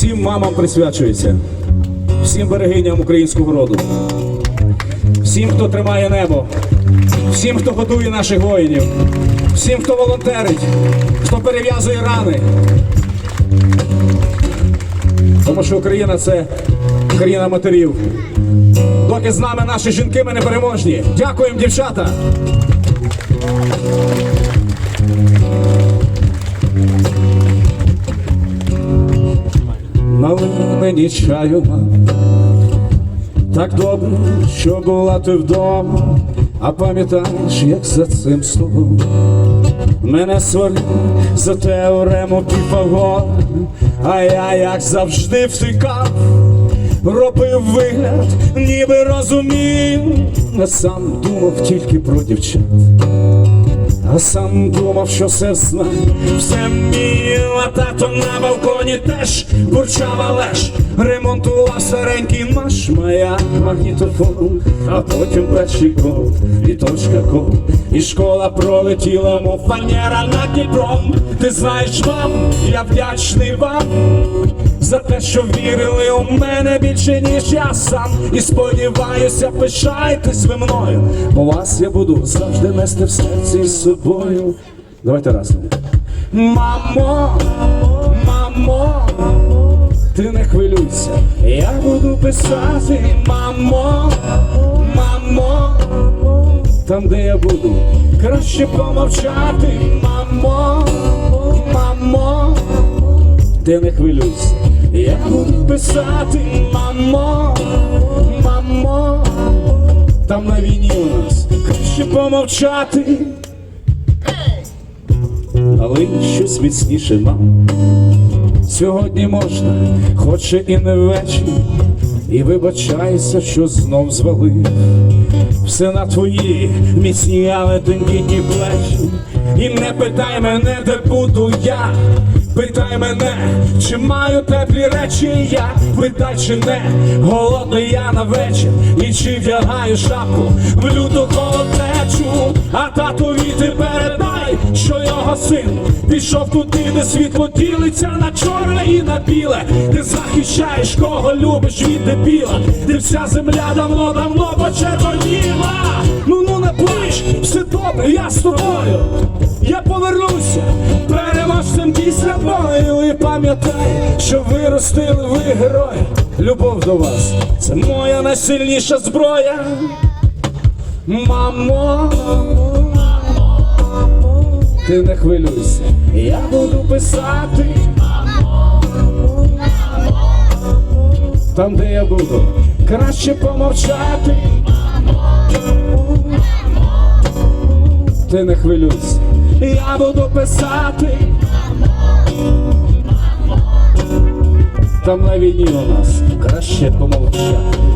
всім мамам присвячується, всім берегиням українського роду, всім, хто тримає небо, всім, хто годує наших воїнів, всім, хто волонтерить, хто перев'язує рани. Тому що Україна це країна матерів. Доки з нами наші жінки, ми не переможні. Дякуємо, дівчата! Мені чаю, мам. Так добре, що була ти вдома, а пам'ятаєш, як за цим столом Мене сварили за теорему Піфагора, а я, як завжди, втикав, робив вигляд, ніби розумів, а сам думав тільки про дівчат. А сам думав, що все знає, все вмів, а тато на балконі теж бурчав, але ж ремонтував старенький наш маяк магнітофон, а потім перший код, і точка код, і школа пролетіла, мов фанера над Дніпром. Ти знаєш, мам, я вдячний вам за те, що вірили у мене більше, ніж я сам. І сподіваюся, пишайтесь ви мною, бо вас я буду завжди нести в серці з собою. Давайте разом. Мамо, мамо, ти не хвилюйся, я буду писати, мамо, мамо, там, де я буду, краще помовчати, мамо, мамо. Ти не хвилюйся, я буду писати, мамо, мамо, там на війні у нас краще помовчати, але щось міцніше, мам. Сьогодні можна, хоч і не ввечері, і вибачайся, що знов звалив все на твої міцні, але тендітні плечі. І не питай мене, де буду я. Питай мене, чи маю теплі речі я, питай, чи не голодний я на вечір, і чи вдягаю шапку в люту холоднечу, а татові ти передай, що його син пішов туди, де світло ділиться на чорне і на біле. Ти захищаєш, кого любиш від дебіла. Ти вся земля давно, давно почервоніла. Ну ну не плач, все добре, я з тобою. І пам'ятай, що виростили ви герої. Любов до вас, це моя найсильніша зброя. Мамо, ти не хвилюйся, я буду писати. Там, де я буду, краще помовчати. Ти не хвилюйся, я буду писати. Там на війні у нас краще помовчати.